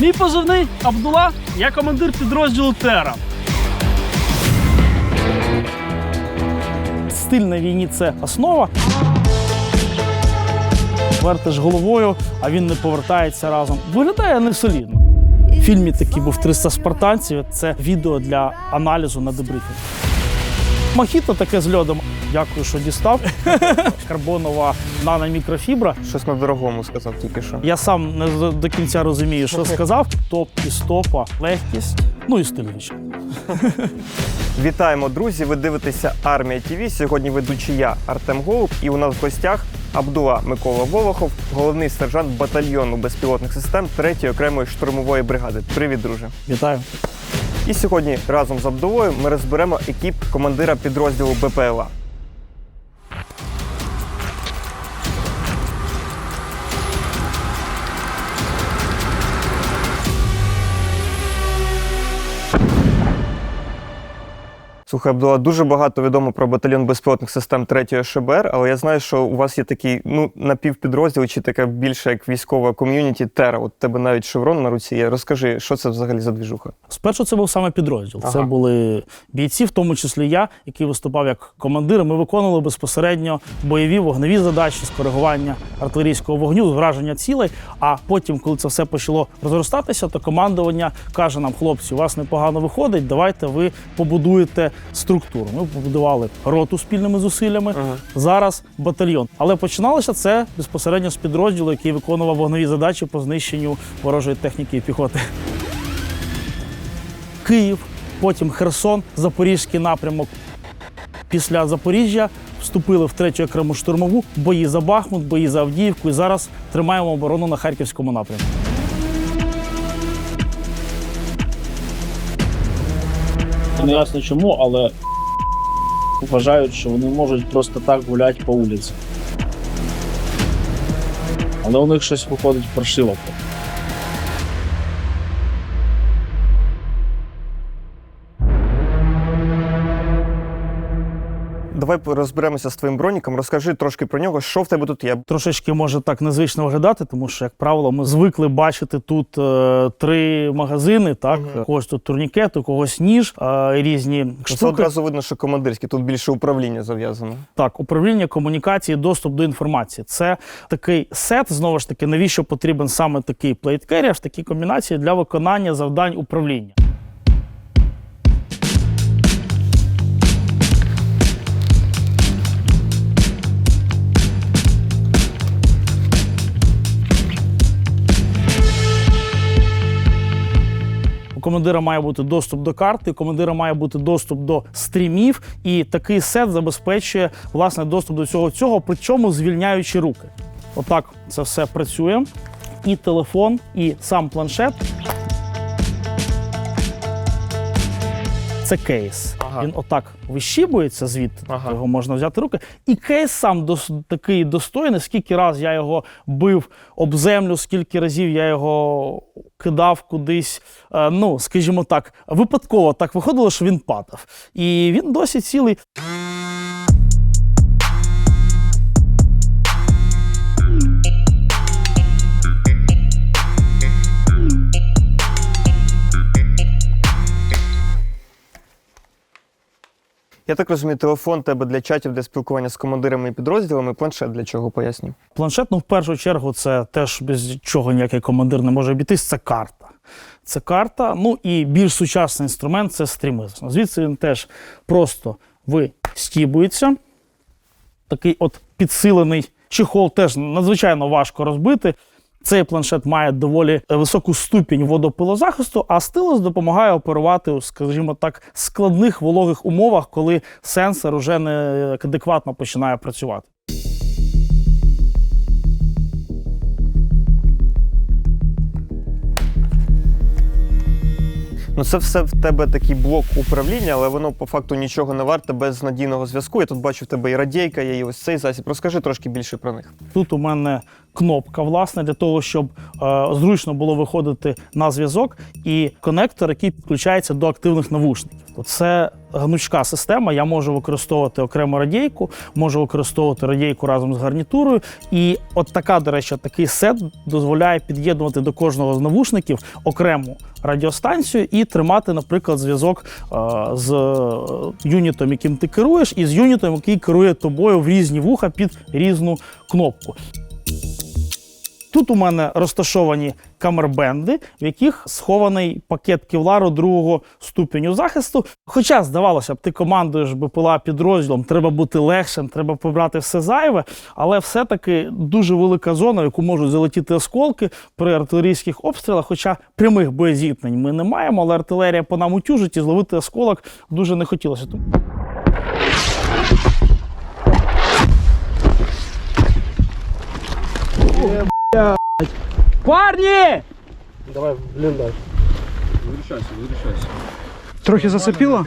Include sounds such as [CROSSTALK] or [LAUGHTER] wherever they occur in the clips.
Мій позивний Абдула, я командир підрозділу Тера. Стиль на війні це основа. Вертиш головою, а він не повертається разом. Виглядає не солідно. В фільмі такий був 300 спартанців. Це відео для аналізу на дебрифінг. Мохіто таке з льодом. Дякую, що дістав. [LAUGHS] Карбонова наномікрофібра. Щось на дорогому сказав тільки що. Я сам не до- кінця розумію, що сказав. Топ і стопа, легкість, ну і стиль, звичайно. [LAUGHS] Вітаємо, друзі! Ви дивитеся Армія ТВ. Сьогодні ведучий я Артем Голуб, і у нас в гостях Абдула Микола Волохов, головний сержант батальйону безпілотних систем 3-ї окремої штурмової бригади. Привіт, друже! Вітаю. І сьогодні разом з Абдулою ми розберемо екіп командира підрозділу БПЛА. Слухай, Абдула, дуже багато відомо про батальйон безпілотних систем 3-ї ШБР, але я знаю, що у вас є такий ну, напівпідрозділ, чи таке більше як військова ком'юніті Тера. От тебе навіть шеврон на руці є. Розкажи, що це взагалі за двіжуха? Спершу це був саме підрозділ. Це були бійці, в тому числі я, який виступав як командир. Ми виконували безпосередньо бойові вогневі задачі з коригування артилерійського вогню, враження цілей. А потім, коли це все почало розростатися, то командування каже нам: хлопці, у вас непогано виходить. Давайте ви побудуєте структуру. Ми побудували роту спільними зусиллями. Ага. Зараз батальйон. Але починалося це безпосередньо з підрозділу, який виконував вогневі задачі по знищенню ворожої техніки і піхоти. Київ, потім Херсон, Запорізький напрямок. Після Запоріжжя вступили в третю окрему штурмову, бої за Бахмут, бої за Авдіївку. І зараз тримаємо оборону на Харківському напрямку. Не ясно чому, але вважають, що вони можуть просто так гуляти по вулиці. Але у них щось виходить паршиво. Давай розберемося з твоїм броніком. Розкажи трошки про нього, що в тебе тут є. Трошечки може так незвично виглядати, тому що, як правило, ми звикли бачити тут е, три магазини. Так, Мгм. у когось тут турнікет, у когось ніж, е, різні Це штуки. одразу видно, що командирський, тут більше управління зав'язано. Так, управління комунікації, доступ до інформації. Це такий сет. Знову ж таки, навіщо потрібен саме такий в такій комбінації для виконання завдань управління. Командира має бути доступ до карти, у командира має бути доступ до стрімів, і такий сет забезпечує власне доступ до цього цього, причому звільняючи руки. Отак це все працює. І телефон, і сам планшет. Це кейс. Ага. Він отак вищібується звідти, Ага. його можна взяти руки. І кейс сам дос, такий достойний, скільки раз я його бив об землю, скільки разів я його кидав кудись. Е, ну, скажімо так, випадково так виходило, що він падав. І він досі цілий. Я так розумію, телефон тебе для чатів, для спілкування з командирами і підрозділами, планшет для чого поясню. Планшет, ну, в першу чергу, це теж без чого ніякий командир не може обійтись. Це карта. Це карта. Ну і більш сучасний інструмент це стріми. Звідси він теж просто вистібується. Такий от підсилений чехол теж надзвичайно важко розбити. Цей планшет має доволі високу ступінь водопилозахисту, а стилус допомагає оперувати у, скажімо так, складних вологих умовах, коли сенсор уже не адекватно починає працювати. Ну це все в тебе такий блок управління, але воно по факту нічого не варте без надійного зв'язку. Я тут бачу в тебе і радійка, є і ось цей засіб. Розкажи трошки більше про них. Тут у мене кнопка, власне, для того, щоб е, зручно було виходити на зв'язок, і конектор, який підключається до активних навушників. Це гнучка система. Я можу використовувати окремо радійку, можу використовувати радійку разом з гарнітурою. І от така, до речі, такий сет дозволяє під'єднувати до кожного з навушників окрему радіостанцію і тримати, наприклад, зв'язок е, з юнітом, яким ти керуєш, і з юнітом, який керує тобою в різні вуха під різну кнопку. Тут у мене розташовані камербенди, в яких схований пакет кевлару другого ступеню захисту. Хоча, здавалося б, ти командуєш БПЛА підрозділом, треба бути легшим, треба побрати все зайве, але все-таки дуже велика зона, в яку можуть залетіти осколки при артилерійських обстрілах. Хоча прямих боєзіткнень ми не маємо, але артилерія по нам утюжить і зловити осколок дуже не хотілося. Тому Парні! Давай бліндай. Вирішайся, вирішайся. Трохи зацепило?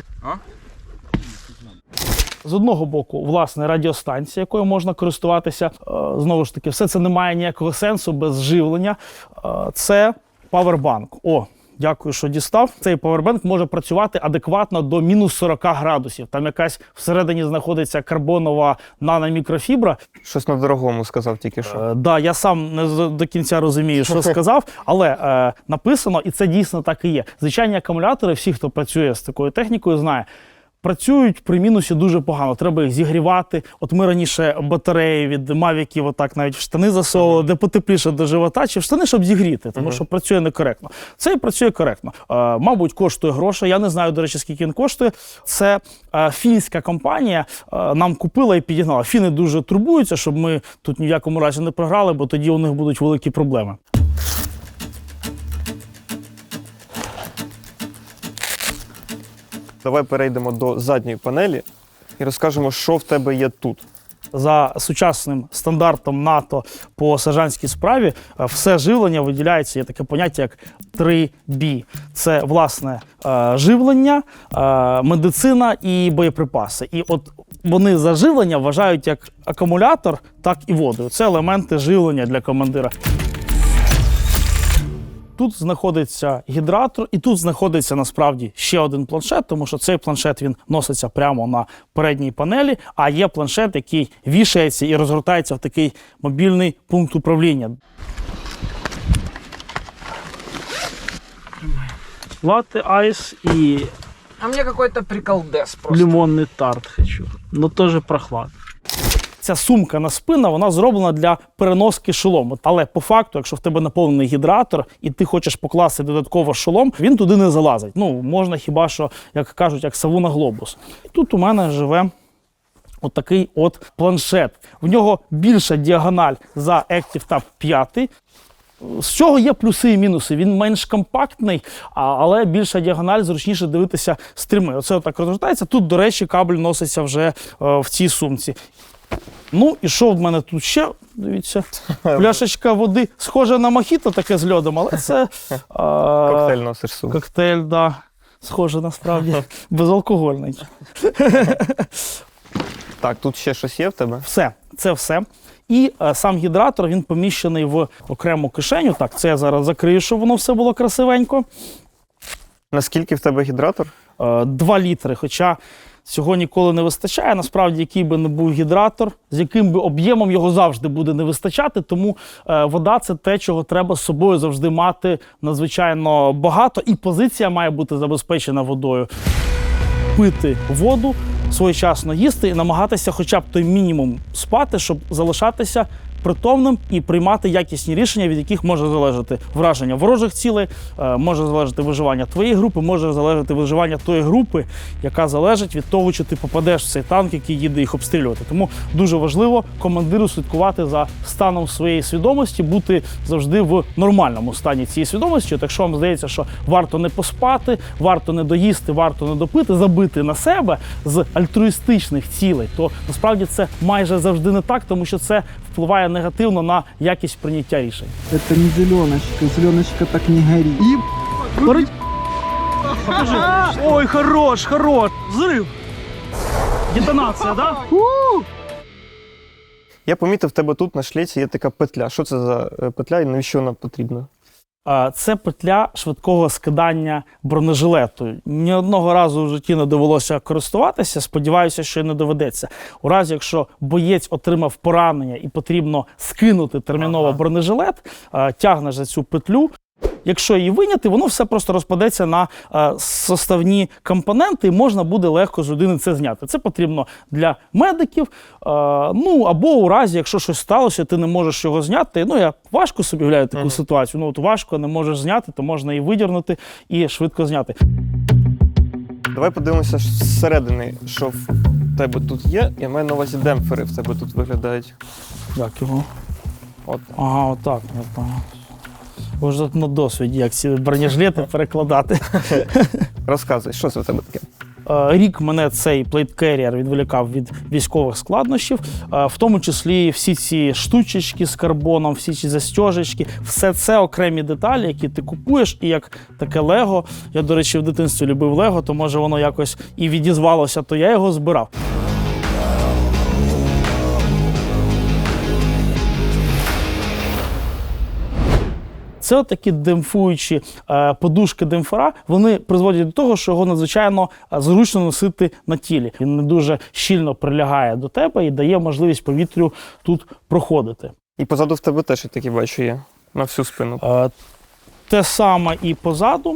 З одного боку, власне, радіостанція, якою можна користуватися. Е, Знову ж таки, все це не має ніякого сенсу без живлення. Е, Це павербанк. О, дякую, що дістав. Цей павербенк може працювати адекватно до мінус 40 градусів. Там якась всередині знаходиться карбонова наномікрофібра. Щось на дорогому сказав тільки що. Е, да, я сам не до кінця розумію, що [LAUGHS] сказав, але е, написано, і це дійсно так і є. Звичайні акумулятори, всі, хто працює з такою технікою, знає. Працюють при мінусі дуже погано. Треба їх зігрівати. От ми раніше батареї від мавіків, отак навіть в штани засовували, де потепліше до живота, чи в штани, щоб зігріти, тому що працює некоректно. Цей працює коректно. Е, мабуть, коштує грошей. Я не знаю, до речі, скільки він коштує. Це е, фінська компанія е, нам купила і підігнала. Фіни дуже турбуються, щоб ми тут ні в якому разі не програли, бо тоді у них будуть великі проблеми. Давай перейдемо до задньої панелі і розкажемо, що в тебе є тут. За сучасним стандартом НАТО по сержантській справі е, все живлення виділяється. Є таке поняття як 3B. Це власне е, живлення, е, медицина і боєприпаси. І от вони за живлення вважають як акумулятор, так і воду. Це елементи живлення для командира. Тут знаходиться гідратор, і тут знаходиться насправді ще один планшет, тому що цей планшет він носиться прямо на передній панелі. А є планшет, який вішається і розгортається в такий мобільний пункт управління. Латте айс і А мне какой-то приколдес просто. лимонний тарт хочу. Ну теж прохладно. Ця сумка на спина вона зроблена для переноски шолому. Але по факту, якщо в тебе наповнений гідратор і ти хочеш покласти додатково шолом, він туди не залазить. Ну можна хіба що, як кажуть, як саву на глобус. І тут у мене живе. Отакий от планшет. В нього більша діагональ за ActiveTab 5. З чого є плюси і мінуси? Він менш компактний, але більша діагональ, зручніше дивитися стріми. Оце отак розгортається. Тут, до речі, кабель носиться вже е, в цій сумці. Ну, і що в мене тут ще? Дивіться, пляшечка води, схожа на мохіто таке з льодом, але це е, Коктейль носиш сум. коктейль, да. Схоже насправді, безалкогольний. Так, тут ще щось є в тебе. Все, це все. І е, сам гідратор він поміщений в окрему кишеню. Так, це я зараз закрию, щоб воно все було красивенько. Наскільки в тебе гідратор? Е, 2 літри. Хоча цього ніколи не вистачає. Насправді, який би не був гідратор, з яким би об'ємом його завжди буде не вистачати. Тому е, вода це те, чого треба з собою завжди мати надзвичайно багато, і позиція має бути забезпечена водою. Пити воду, своєчасно їсти і намагатися хоча б той мінімум спати, щоб залишатися притомним і приймати якісні рішення, від яких може залежати враження ворожих цілей, е, може залежати виживання твоєї групи, може залежати виживання тої групи, яка залежить від того, чи ти попадеш в цей танк, який їде їх обстрілювати. Тому дуже важливо командиру слідкувати за станом своєї свідомості, бути завжди в нормальному стані цієї свідомості. От якщо вам здається, що варто не поспати, варто не доїсти, варто не допити, забити на себе з альтруїстичних цілей, то насправді це майже завжди не так, тому що це впливає негативно на якість прийняття рішень. Це не зеленочка, зеленочка так не горит. Покажи. Ой, хорош, хорош. Взрив. Детонація, да? Я помітив, в тебе тут на шлеці є така петля. Що це за е, петля і навіщо вона потрібна? Це петля швидкого скидання бронежилету. Ні одного разу в житті не довелося користуватися. Сподіваюся, що й не доведеться. У разі, якщо боєць отримав поранення і потрібно скинути терміново бронежилет, тягнеш за цю петлю. Якщо її виняти, воно все просто розпадеться на е, составні компоненти, і можна буде легко з людини це зняти. Це потрібно для медиків. Е, ну або у разі, якщо щось сталося, ти не можеш його зняти. Ну я важко собі уявляю таку Мгм. ситуацію. Ну от важко не можеш зняти, то можна її видірнути і швидко зняти. Давай подивимося зсередини, що в тебе тут є. Я маю на увазі демпфери в тебе тут виглядають. Як його? От. Ага, отак. Я понял. На досвіді, як ці бронежилети перекладати. Розказуй, що це в тебе таке? Е, Рік мене цей плейткеріер відволікав від військових складнощів, е, в тому числі всі ці штучечки з карбоном, всі ці застежечки, все це окремі деталі, які ти купуєш, і як таке Лего. Я, до речі, в дитинстві любив Лего, то може воно якось і відізвалося, то я його збирав. Це такі демпфуючі е, подушки демпфера, вони призводять до того, що його надзвичайно е, зручно носити на тілі. Він не дуже щільно прилягає до тебе і дає можливість повітрю тут проходити. І позаду в тебе теж такі бачу є. На всю спину. Е, те саме і позаду.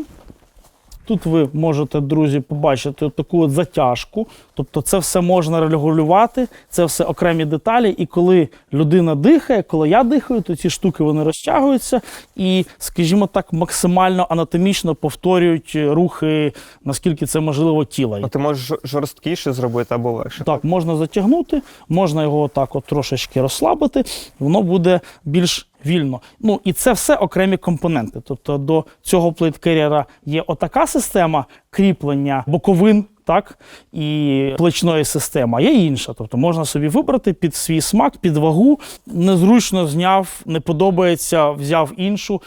Тут ви можете, друзі, побачити таку от затяжку. Тобто це все можна регулювати, це все окремі деталі. І коли людина дихає, коли я дихаю, то ці штуки вони розтягуються і, скажімо так, максимально анатомічно повторюють рухи, наскільки це можливо тіла. Ну, ти можеш жорсткіше зробити або легше. Так, можна затягнути, можна його так от трошечки розслабити, воно буде більш вільно. Ну і це все окремі компоненти. Тобто до цього плейткеріера є отака система кріплення боковин. Так, і плечної системи, а є інша. Тобто можна собі вибрати під свій смак, під вагу. Незручно зняв, не подобається, взяв іншу.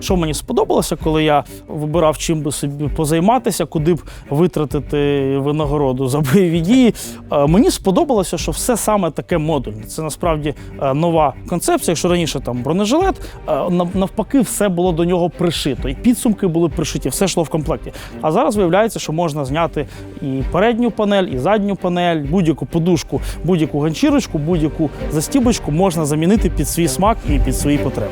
Що мені сподобалося, коли я вибирав, чим би собі позайматися, куди б витратити винагороду за бойові дії. е, Мені сподобалося, що все саме таке модульне. Це насправді е, нова концепція. Якщо раніше там бронежилет, е, навпаки, все було до нього пришито. І підсумки були пришиті, все йшло в комплекті. А зараз виявляється, що можна зняти і передню панель, і задню панель, будь-яку подушку, будь-яку ганчірочку, будь-яку застібочку можна замінити під свій смак і під свої потреби.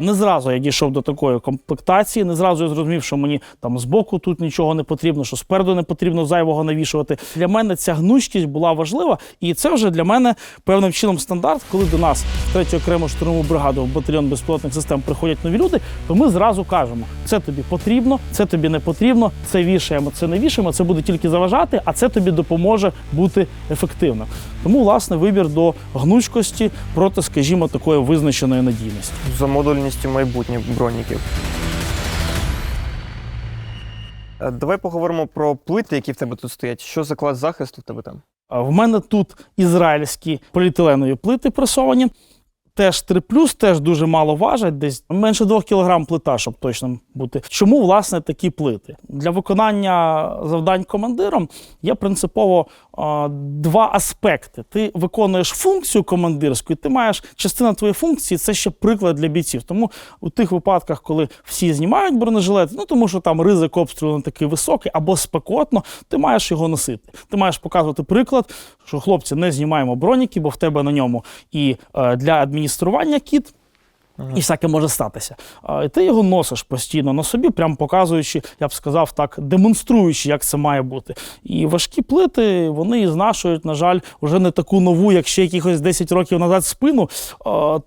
Не зразу я дійшов до такої комплектації, не зразу я зрозумів, що мені там збоку тут нічого не потрібно, що спереду не потрібно зайвого навішувати. Для мене ця гнучкість була важлива, і це вже для мене певним чином стандарт, коли до нас третю окрему штурмову бригаду в батальйон безпілотних систем приходять нові люди, то ми зразу кажемо: це тобі потрібно, це тобі не потрібно, це вішаємо, це не вішаємо, це буде тільки заважати, а це тобі допоможе бути ефективним. Тому, власне, вибір до гнучкості проти, скажімо, такої визначеної надійності. За модульністю майбутніх броніків. Е, Давай поговоримо про плити, які в тебе тут стоять. Що за клас захисту в тебе там? В мене тут ізраїльські поліетиленові плити пресовані. Теж 3 теж дуже мало важать, десь менше 2 кг плита, щоб точно бути. Чому власне такі плити? Для виконання завдань командиром є принципово а, два аспекти. Ти виконуєш функцію командирську, і ти маєш частина твоєї функції це ще приклад для бійців. Тому у тих випадках, коли всі знімають бронежилет, ну тому що там ризик обстрілу не такий високий або спекотно, ти маєш його носити. Ти маєш показувати приклад, що хлопці не знімаємо броніки, бо в тебе на ньому і е, для адміністрування кіт. І всяке може статися. І ти його носиш постійно на собі, прям показуючи, я б сказав так, демонструючи, як це має бути. І важкі плити вони знашують, на жаль, вже не таку нову, як ще якихось 10 років назад спину.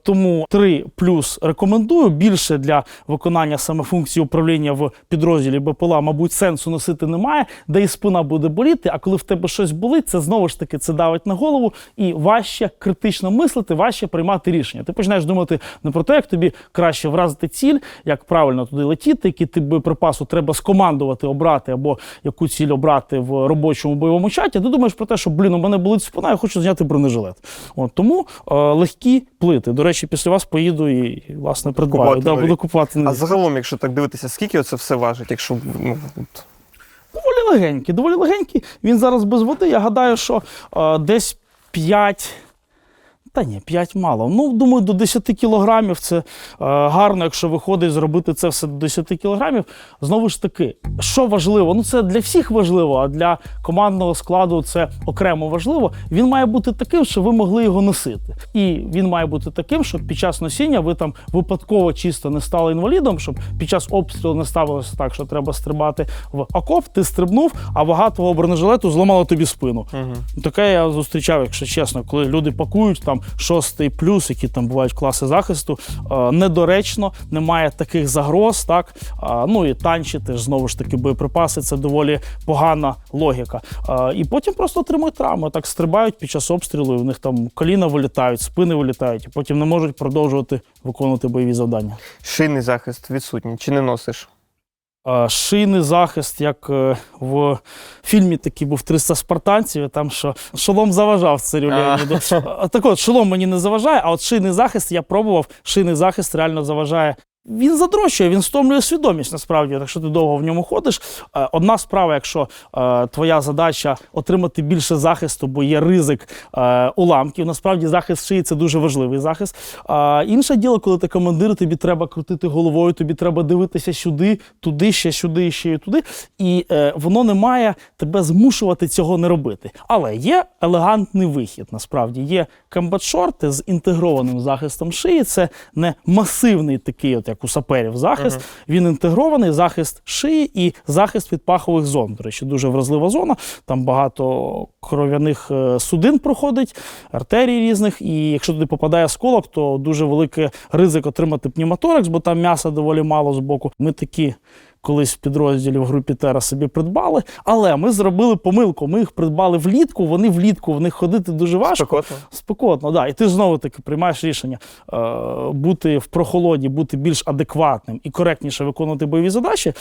Тому 3 плюс рекомендую. Більше для виконання саме функції управління в підрозділі БПЛА, мабуть, сенсу носити немає, де і спина буде боліти. А коли в тебе щось болить, це знову ж таки це давить на голову і важче критично мислити, важче приймати рішення. Ти починаєш думати не про те, як тобі краще вразити ціль, як правильно туди летіти, який тип боєприпасу треба скомандувати, обрати або яку ціль обрати в робочому бойовому чаті. Ти думаєш про те, що блін, у мене болить спина, я хочу зняти бронежилет. От тому е, легкі плити. До речі, після вас поїду і, власне придбаю. Да, буду купувати. А загалом, якщо так дивитися, скільки це все важить, якщо ну, Доволі легенький, доволі легенький. Він зараз без води. Я гадаю, що е, десь 5. Та ні, 5 мало. Ну, думаю, до 10 кілограмів це е, гарно, якщо виходить зробити це все до 10 кілограмів. Знову ж таки, що важливо? Ну, це для всіх важливо, а для командного складу це окремо важливо. Він має бути таким, що ви могли його носити. І він має бути таким, щоб під час носіння ви там випадково чисто не стали інвалідом, щоб під час обстрілу не ставилося так, що треба стрибати в окоп, ти стрибнув, а вага твого бронежилету зламала тобі спину. Таке я зустрічав, якщо чесно, коли люди пакують там шостий плюс, які там бувають класи захисту, е, недоречно, немає таких загроз, так Е, ну і танчі теж знову ж таки боєприпаси. Це доволі погана логіка. Е, І потім просто отримують травми. Так стрибають під час обстрілу, і в них там коліна вилітають, спини вилітають, і потім не можуть продовжувати виконувати бойові завдання. Шийний захист відсутній. Чи не носиш? Е, Шийний захист, як е, в фільмі такий був 300 спартанців, там що шолом заважав царю А. Леоніду. Так от, шолом мені не заважає, а от шийний захист я пробував. Шийний захист реально заважає. Він задрощує, він стомлює свідомість насправді, якщо ти довго в ньому ходиш. Е, Одна справа, якщо е, твоя задача отримати більше захисту, бо є ризик е, уламків. Насправді захист шиї це дуже важливий захист. А інше діло, коли ти командир, тобі треба крутити головою, тобі треба дивитися сюди, туди, ще сюди, ще й туди. І е, воно не має тебе змушувати цього не робити. Але є елегантний вихід. Насправді є комбат-шорти з інтегрованим захистом шиї. Це не масивний такий, от як у саперів, захист. Він інтегрований захист шиї і захист від пахових зон. До речі, дуже вразлива зона. Там багато кров'яних е, судин проходить, артерій різних. І якщо туди попадає осколок, то дуже великий ризик отримати пневмоторакс, бо там м'яса доволі мало з боку. Ми такі. Колись в підрозділі в групі Тера собі придбали, але ми зробили помилку. Ми їх придбали влітку. Вони влітку в них ходити дуже важко. Спекотно. Спекотно, да. І ти знову таки приймаєш рішення е, бути в прохолоді, бути більш адекватним і коректніше виконувати бойові задачі, е,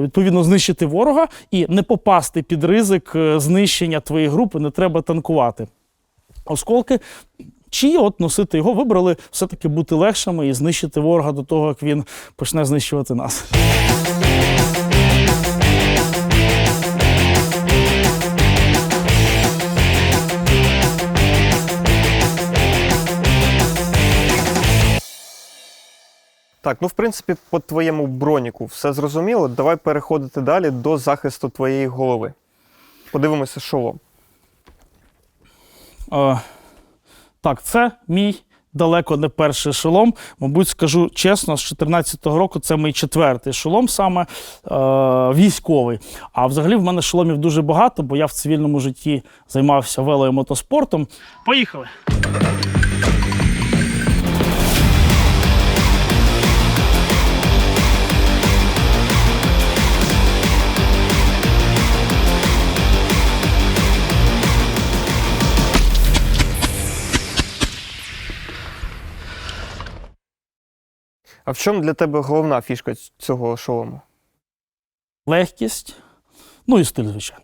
відповідно, знищити ворога і не попасти під ризик е, знищення твоєї групи, не треба танкувати. Осколки. Чи от носити його вибрали все-таки бути легшими і знищити ворога до того, як він почне знищувати нас. Так, ну в принципі, по твоєму броніку все зрозуміло. Давай переходити далі до захисту твоєї голови. Подивимося шолом. Е, так, це мій далеко не перший шолом. Мабуть, скажу чесно, з 2014 року це мій четвертий шолом, саме е, військовий. А взагалі в мене шоломів дуже багато, бо я в цивільному житті займався вело і мотоспортом. Поїхали. А в чому для тебе головна фішка ць- цього шолому? Легкість. Ну і стиль, звичайно.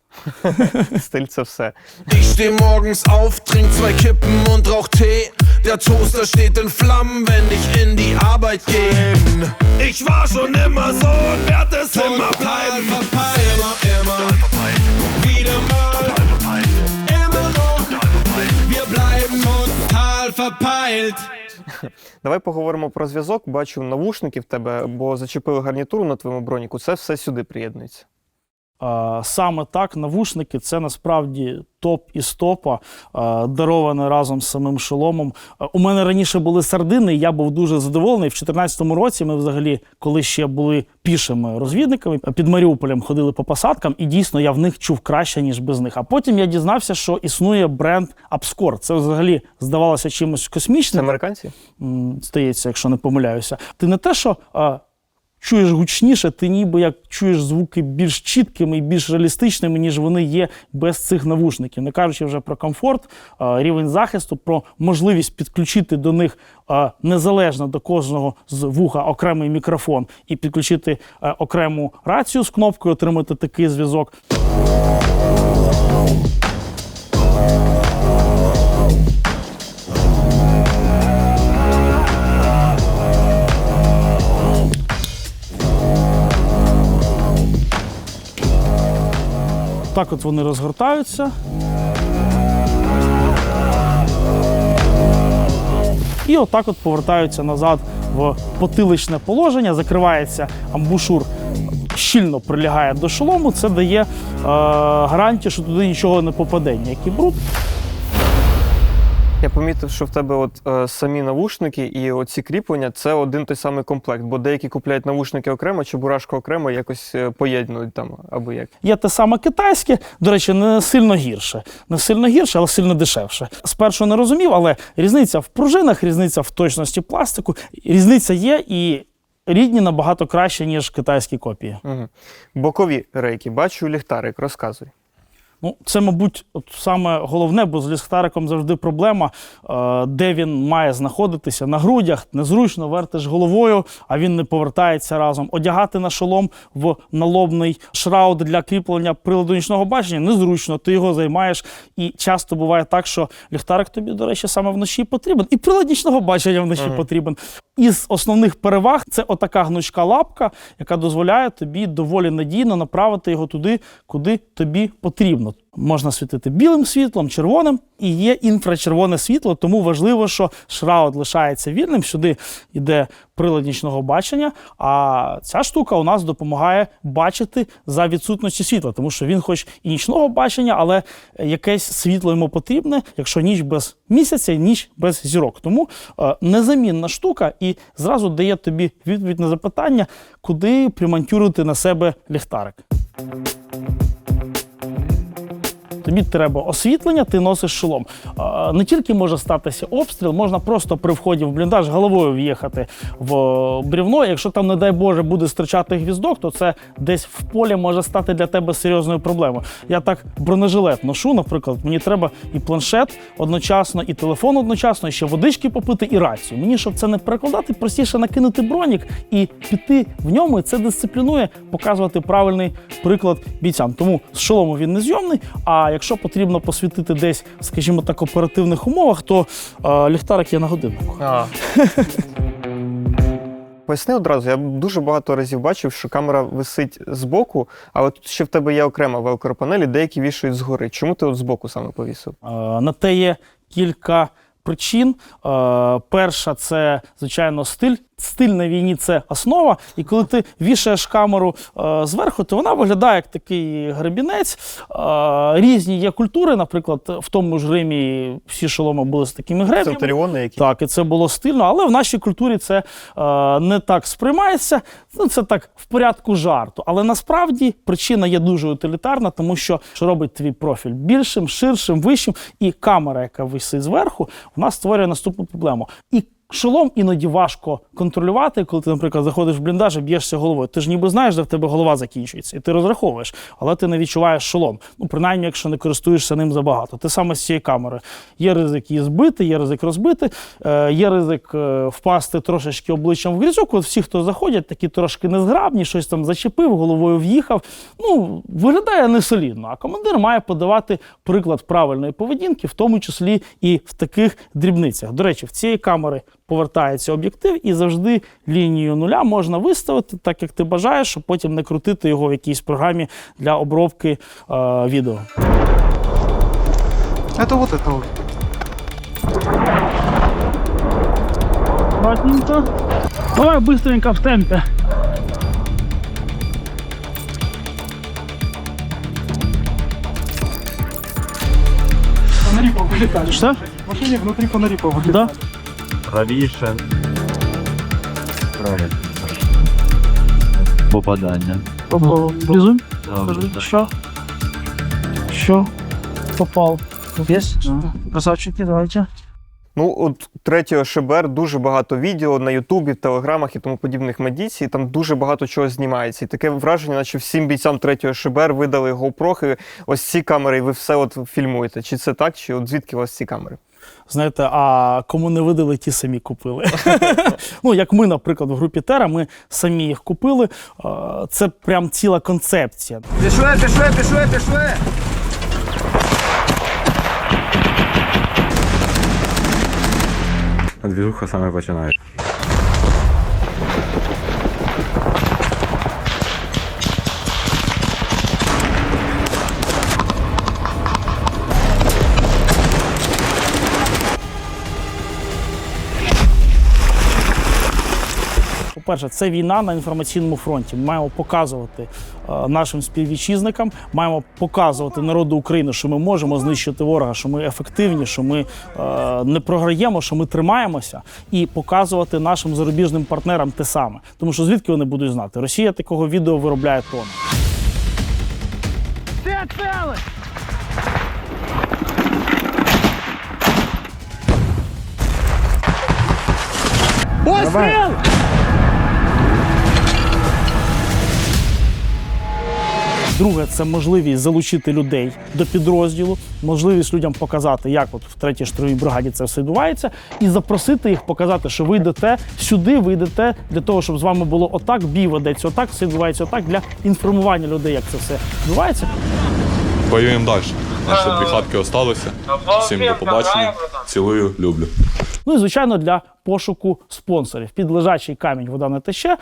[LAUGHS] Стиль це все. Ich steh morgens auf, trink zwei Kippen und rauch Tee. Der Toaster steht in Flammen, wenn ich in die Arbeit gehe. Ich war schon immer so und werd es immer bleiben. Verpeilt, immer, immer. Wieder mal. Immer noch. Wir bleiben total verpeilt. [LAUGHS] Давай поговоримо про зв'язок. Бачу навушники в тебе, бо зачепили гарнітуру на твоєму броніку. Це все сюди приєднується. Саме так, навушники це насправді топ із топа, е, дароване разом з самим шоломом. У мене раніше були сардини, і я був дуже задоволений. В 2014 році ми взагалі, коли ще були пішими розвідниками, під Маріуполем ходили по посадкам, і дійсно я в них чув краще, ніж без них. А потім я дізнався, що існує бренд Upscore. Це взагалі здавалося чимось Це космічним американці? м, здається, якщо не помиляюся. Ти не те, що чуєш гучніше, ти ніби як чуєш звуки більш чіткими і більш реалістичними, ніж вони є без цих навушників. Не кажучи вже про комфорт, рівень захисту, про можливість підключити до них незалежно до кожного з вуха окремий мікрофон і підключити окрему рацію з кнопкою, отримати такий зв'язок. Отак от вони розгортаються. І отак от повертаються назад в потиличне положення, закривається амбушур, щільно прилягає до шолому. Це дає е, гарантію, що туди нічого не попаде, ніякий бруд. Я помітив, що в тебе от е, самі навушники і оці кріплення це один той самий комплект, бо деякі купляють навушники окремо, чебурашку окремо, якось е, поєднують там або як. Є те саме китайське, до речі, не сильно гірше. Не сильно гірше, але сильно дешевше. Спершу не розумів, але різниця в пружинах, різниця в точності пластику, різниця є і рідні набагато краще, ніж китайські копії. Угу. Бокові рейки, бачу ліхтарик, розказуй. Ну, це, мабуть, от саме головне, бо з ліхтариком завжди проблема, е, де він має знаходитися на грудях, незручно вертиш головою, а він не повертається разом. Одягати на шолом в налобний шрауд для кріплення приладу нічного бачення незручно. Ти його займаєш. І часто буває так, що ліхтарик тобі, до речі, саме вночі потрібен, і прилад нічного бачення вночі Ага. потрібен. Із основних переваг це отака гнучка лапка, яка дозволяє тобі доволі надійно направити його туди, куди тобі потрібно. Можна світити білим світлом, червоним, і є інфрачервоне світло, тому важливо, що шрауд лишається вільним. Сюди йде прилад нічного бачення. А ця штука у нас допомагає бачити за відсутності світла, тому що він, хоч і нічного бачення, але якесь світло йому потрібне, якщо ніч без місяця, ніч без зірок. Тому е, незамінна штука і зразу дає тобі відповідь на запитання, куди примантюрити на себе ліхтарик. Тобі треба освітлення, ти носиш шолом. Не тільки може статися обстріл, можна просто при вході в бліндаж головою в'їхати в брівно. Якщо там, не дай Боже, буде стирчати гвіздок, то це десь в полі може стати для тебе серйозною проблемою. Я так бронежилет ношу, наприклад, мені треба і планшет одночасно, і телефон одночасно, і ще водички попити, і рацію. Мені, щоб це не перекладати, простіше накинути бронік і піти в ньому. І це дисциплінує, показувати правильний приклад бійцям. Тому з шолому він не зйомний. А якщо потрібно посвітити десь, скажімо так, оперативних умовах, то е, ліхтарик є на годиннику. А. Поясни одразу, я дуже багато разів бачив, що камера висить збоку, але тут ще в тебе є окрема велкропанелі, деякі вішають згори. Чому ти от збоку саме повісив? Е, На те є кілька причин. Е, Перша це, звичайно, стиль. Стиль на війні це основа. І коли ти вішаєш камеру е, зверху, то вона виглядає як такий гребінець. Е, різні є культури. Наприклад, в тому ж Римі всі шоломи були з такими Це гребнями. Таріони, які Так, і це було стильно, але в нашій культурі це е, не так сприймається. Ну, це так в порядку жарту. Але насправді причина є дуже утилітарна, тому що, що робить твій профіль більшим, ширшим, вищим, і камера, яка висить зверху, вона створює наступну проблему. І Шолом іноді важко контролювати, коли ти, наприклад, заходиш в бліндаж і б'єшся головою. Ти ж ніби знаєш, де в тебе голова закінчується, і ти розраховуєш, але ти не відчуваєш шолом. Ну, принаймні, якщо не користуєшся ним забагато. Те саме з цією камерою. Є ризик її збити, є ризик розбити, е, є ризик е, впасти трошечки обличчям в грізок. От всі, хто заходять, такі трошки незграбні, щось там зачепив, головою в'їхав. Ну, виглядає не солідно. А командир має подавати приклад правильної поведінки, в тому числі і в таких дрібницях. До речі, в цієї камери повертається об'єктив, і завжди лінію нуля можна виставити, так як ти бажаєш, щоб потім не крутити його в якійсь програмі для обробки е, відео. Это вот это вот. Аккуратненько. Давай быстренько в темпе. Фонари повылетали. Что? В машине внутри фонари повылетали. Да? Правіше. Правильно. Попадання. Добре. Що? Що? Попав. Есть? Красавчики, давайте. Ну, от третього ШБР дуже багато відео на Ютубі, в Телеграмах і тому подібних медійці, і там дуже багато чого знімається. І таке враження, наче всім бійцям третього ШБР видали GoPro, і ось ці камери, і ви все от фільмуєте. Чи це так, чи от звідки у вас ці камери? Знаєте, а кому не видали, ті самі купили. [LAUGHS] ну, як ми, наприклад, в групі Тера, ми самі їх купили. Е, Це прям ціла концепція. Пішли, пішли, пішли, пішли. Двіжуха саме починає. По-перше, це війна на інформаційному фронті. Ми маємо показувати е, нашим співвітчизникам, маємо показувати народу України, що ми можемо знищити ворога, що ми ефективні, що ми е, не програємо, що ми тримаємося, і показувати нашим зарубіжним партнерам те саме. Тому що звідки вони будуть знати? Росія такого відео виробляє тонни. Постріл! Друге, це можливість залучити людей до підрозділу, можливість людям показати, як от в третій штурмовій бригаді це все відбувається, і запросити їх, показати, що ви йдете сюди, ви йдете для того, щоб з вами було отак, бій ведеться отак, все відбувається отак, для інформування людей, як це все відбувається. Воюємо далі. Наші дві хатки осталося. Всім до побачення. Цілую, люблю. Ну і звичайно для пошуку спонсорів. Під лежачий камінь вода не тече.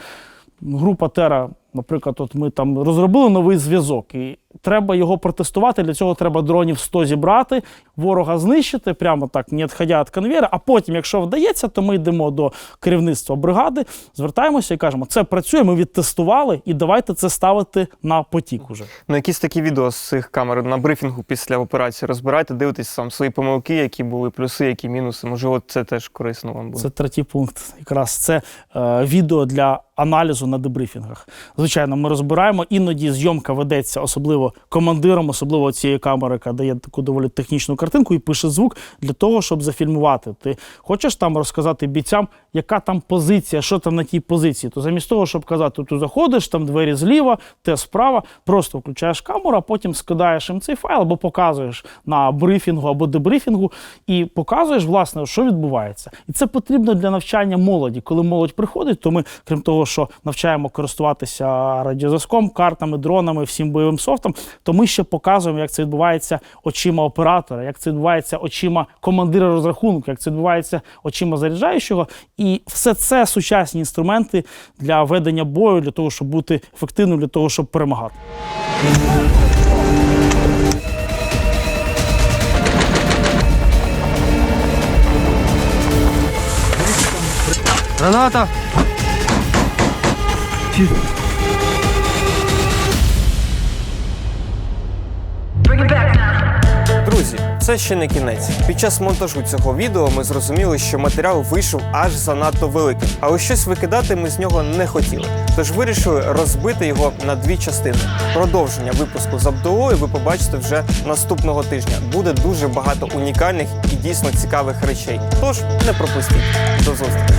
Група Тера, наприклад, от ми там розробили новий зв'язок, і треба його протестувати. Для цього треба дронів 100 зібрати, ворога знищити, прямо так, не відходя від конвейера. А потім, якщо вдається, то ми йдемо до керівництва бригади, звертаємося і кажемо, це працює, ми відтестували, і давайте це ставити на потік уже. Ну, якісь такі відео з цих камер на брифінгу після операції розбирайте, дивитесь сам свої помилки, які були плюси, які мінуси. Можливо, це теж корисно вам буде. Це третій пункт. Якраз це е, відео для аналізу на дебрифінгах. Звичайно, ми розбираємо. Іноді зйомка ведеться, особливо командиром, особливо цієї камери, яка дає таку доволі технічну картинку і пише звук для того, щоб зафільмувати. Ти хочеш там розказати бійцям, яка там позиція, що там на тій позиції. То замість того, щоб казати, ти заходиш, там двері зліва, те справа, просто включаєш камеру, а потім скидаєш їм цей файл або показуєш на брифінгу або дебрифінгу і показуєш, власне, що відбувається. І це потрібно для навчання молоді. Коли молодь приходить, то ми, крім того, що навчаємо користуватися радіозв'язком, картами, дронами, всім бойовим софтом, то ми ще показуємо, як це відбувається очима оператора, як це відбувається очима командира розрахунку, як це відбувається очима заряджаючого. І все це сучасні інструменти для ведення бою, для того, щоб бути ефективним, для того, щоб перемагати. Граната! Друзі, це ще не кінець. Під час монтажу цього відео ми зрозуміли, що матеріал вийшов аж занадто великим, але щось викидати ми з нього не хотіли. Тож вирішили розбити його на дві частини. Продовження випуску з Абдулою ви побачите вже наступного тижня. Буде дуже багато унікальних і дійсно цікавих речей. Тож не пропустіть. До зустрічі.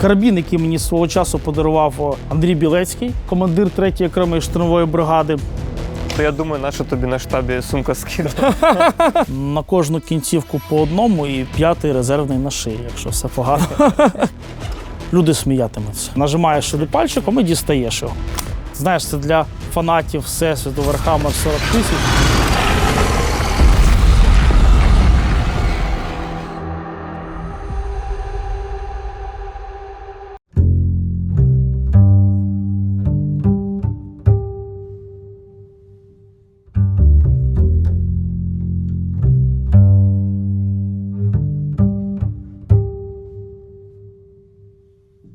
Карабін, який мені свого часу подарував Андрій Білецький, командир 3-ї окремої штурмової бригади. То я думаю, наша тобі на штабі сумка скине. [LAUGHS] На кожну кінцівку по одному і п'ятий резервний на шиї, якщо все погано. [LAUGHS] Люди сміятимуться. Нажимаєш сюди пальчиком і дістаєш його. Знаєш, це для фанатів Всесвіту Верхамер 40 тисяч.